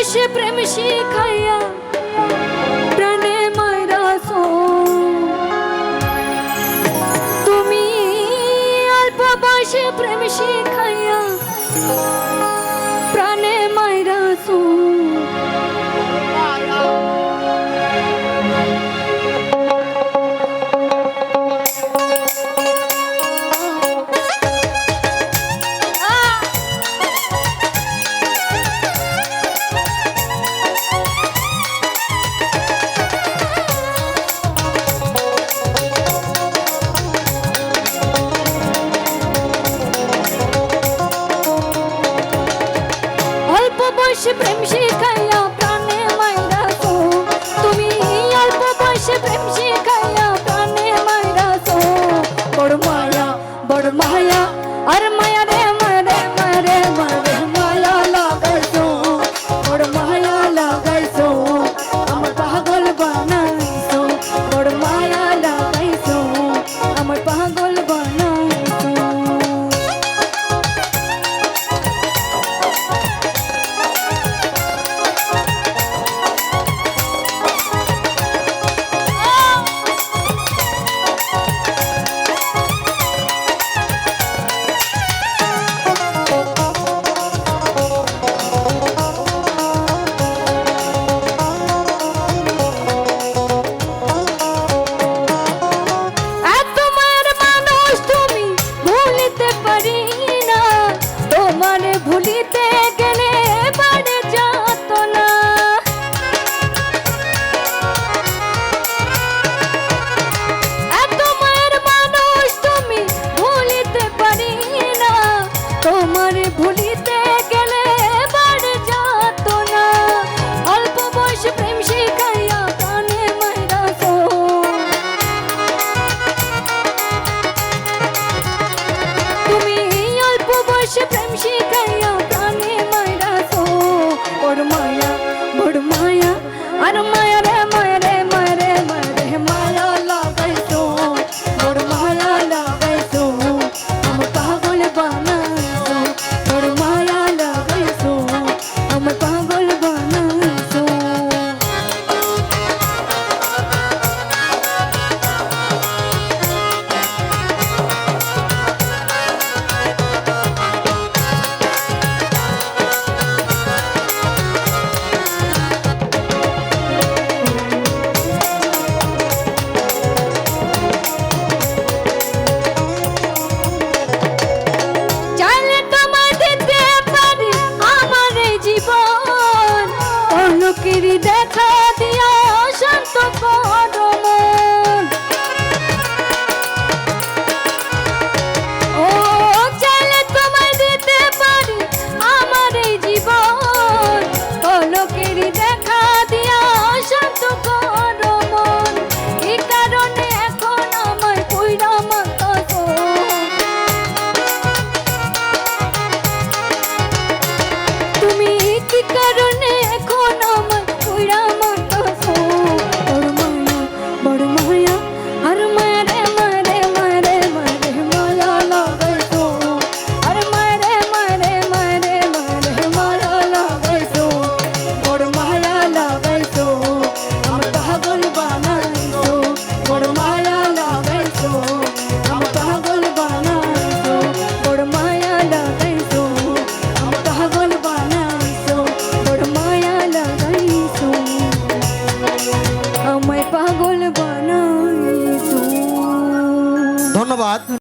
ভালোবাসে প্রেম শিখাইয়া প্রাণে মায়রাস তুমি অল্প বয়সে প্রেম শিখাইয়া মানুষ প্রেম শিখাইয়া শিকার приватну